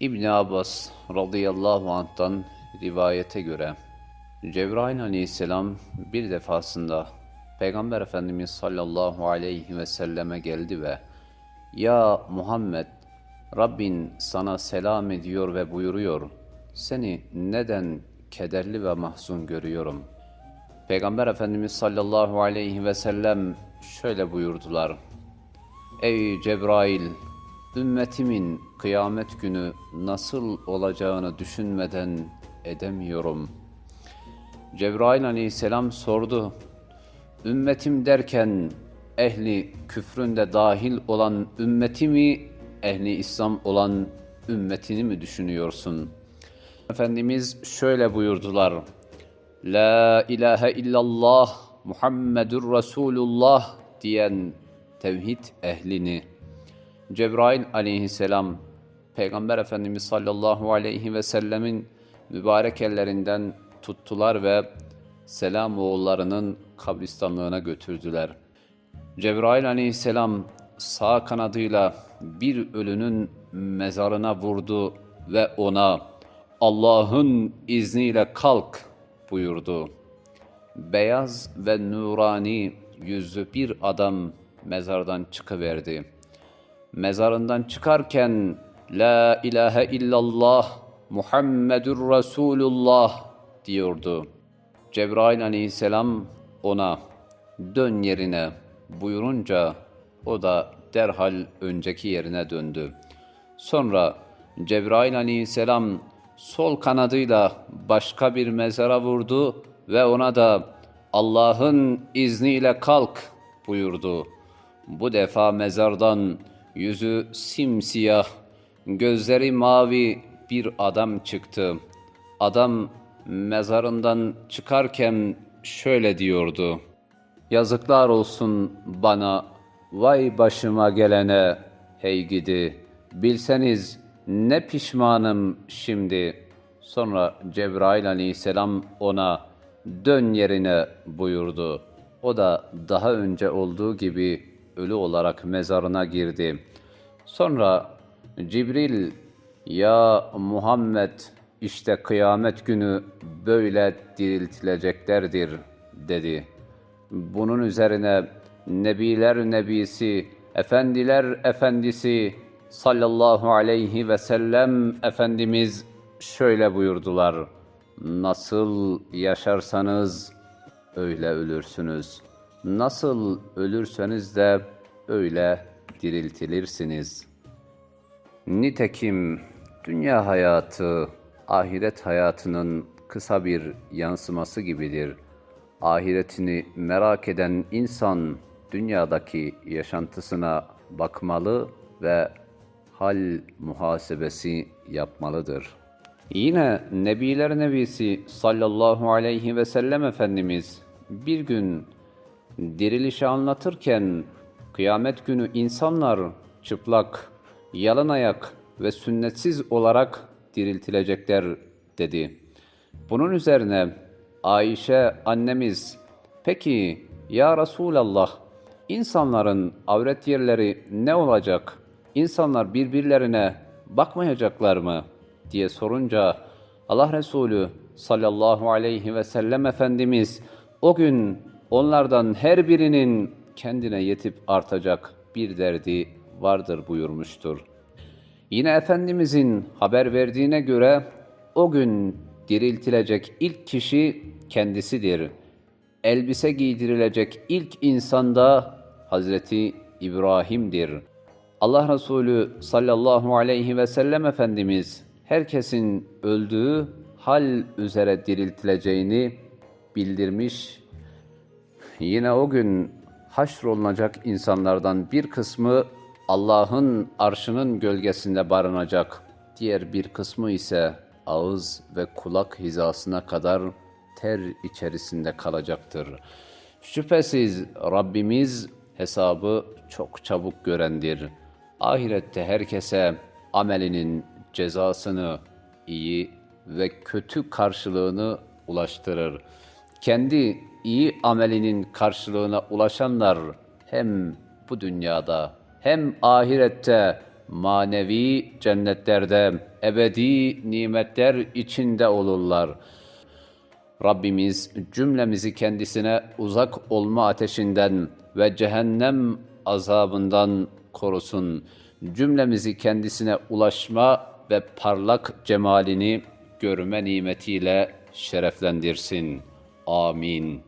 İbn Abbas radıyallahu anh'tan rivayete göre Cebrail aleyhisselam bir defasında Peygamber Efendimiz sallallahu aleyhi ve selleme geldi ve Ya Muhammed Rabbin sana selam ediyor ve buyuruyor seni neden kederli ve mahzun görüyorum. Peygamber Efendimiz sallallahu aleyhi ve sellem şöyle buyurdular. Ey Cebrail! Ümmetimin kıyamet günü nasıl olacağını düşünmeden edemiyorum. Cebrail aleyhisselam sordu. Ümmetim derken ehli küfründe dahil olan ümmeti mi, ehli İslam olan ümmetini mi düşünüyorsun? Efendimiz şöyle buyurdular. La ilahe illallah Muhammedur Resulullah diyen tevhid ehlini Cebrail aleyhisselam Peygamber Efendimiz sallallahu aleyhi ve sellemin mübarek ellerinden tuttular ve selam oğullarının kabristanlığına götürdüler. Cebrail aleyhisselam sağ kanadıyla bir ölünün mezarına vurdu ve ona Allah'ın izniyle kalk buyurdu. Beyaz ve nurani yüzlü bir adam mezardan çıkıverdi. Mezarından çıkarken La ilahe illallah Muhammedur Resulullah diyordu. Cebrail aleyhisselam ona dön yerine buyurunca o da derhal önceki yerine döndü. Sonra Cebrail aleyhisselam sol kanadıyla başka bir mezara vurdu ve ona da Allah'ın izniyle kalk buyurdu. Bu defa mezardan yüzü simsiyah, gözleri mavi bir adam çıktı. Adam mezarından çıkarken şöyle diyordu. Yazıklar olsun bana, vay başıma gelene, hey gidi. Bilseniz ne pişmanım şimdi. Sonra Cebrail aleyhisselam ona dön yerine buyurdu. O da daha önce olduğu gibi ölü olarak mezarına girdi. Sonra Cibril ya Muhammed işte kıyamet günü böyle diriltileceklerdir dedi. Bunun üzerine Nebiler Nebisi, Efendiler Efendisi sallallahu aleyhi ve sellem Efendimiz şöyle buyurdular. Nasıl yaşarsanız öyle ölürsünüz. Nasıl ölürseniz de öyle diriltilirsiniz. Nitekim dünya hayatı ahiret hayatının kısa bir yansıması gibidir. Ahiretini merak eden insan dünyadaki yaşantısına bakmalı ve hal muhasebesi yapmalıdır. Yine Nebiler Nebisi sallallahu aleyhi ve sellem Efendimiz bir gün dirilişi anlatırken kıyamet günü insanlar çıplak, yalan ayak ve sünnetsiz olarak diriltilecekler dedi. Bunun üzerine Ayşe annemiz peki ya Resulallah insanların avret yerleri ne olacak? İnsanlar birbirlerine bakmayacaklar mı? diye sorunca Allah Resulü sallallahu aleyhi ve sellem Efendimiz o gün onlardan her birinin kendine yetip artacak bir derdi vardır buyurmuştur. Yine Efendimizin haber verdiğine göre o gün diriltilecek ilk kişi kendisidir. Elbise giydirilecek ilk insan da Hazreti İbrahim'dir. Allah Resulü sallallahu aleyhi ve sellem Efendimiz herkesin öldüğü hal üzere diriltileceğini bildirmiş. Yine o gün haşrolunacak insanlardan bir kısmı Allah'ın arşının gölgesinde barınacak. Diğer bir kısmı ise ağız ve kulak hizasına kadar ter içerisinde kalacaktır. Şüphesiz Rabbimiz hesabı çok çabuk görendir. Ahirette herkese amelinin cezasını iyi ve kötü karşılığını ulaştırır. Kendi iyi amelinin karşılığına ulaşanlar hem bu dünyada hem ahirette manevi cennetlerde ebedi nimetler içinde olurlar. Rabbimiz cümlemizi kendisine uzak olma ateşinden ve cehennem azabından korusun. Cümlemizi kendisine ulaşma ve parlak cemalini görme nimetiyle şereflendirsin. Amin.